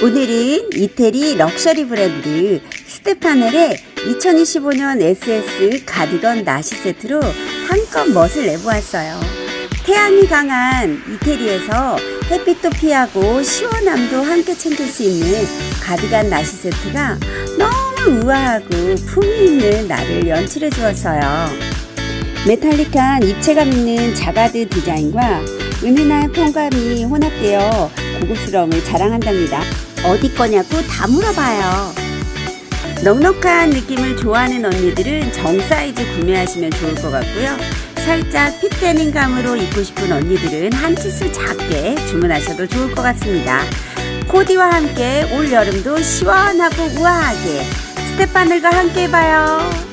오늘은 이태리 럭셔리 브랜드 스테파넬의 2025년 SS 가디건 나시 세트로 한껏 멋을 내보았어요. 태양이 강한 이태리에서 햇빛도 피하고 시원함도 함께 챙길 수 있는 가디건 나시 세트가 너무 우아하고 품위 있는 나를 연출해 주었어요. 메탈릭한 입체감 있는 자가드 디자인과 은은한 톤감이 혼합되어 고급스러움을 자랑한답니다. 어디 거냐고 다 물어봐요. 넉넉한 느낌을 좋아하는 언니들은 정 사이즈 구매하시면 좋을 것 같고요. 살짝 핏되는 감으로 입고 싶은 언니들은 한 치수 작게 주문하셔도 좋을 것 같습니다. 코디와 함께 올 여름도 시원하고 우아하게 스테파늘과 함께 해봐요.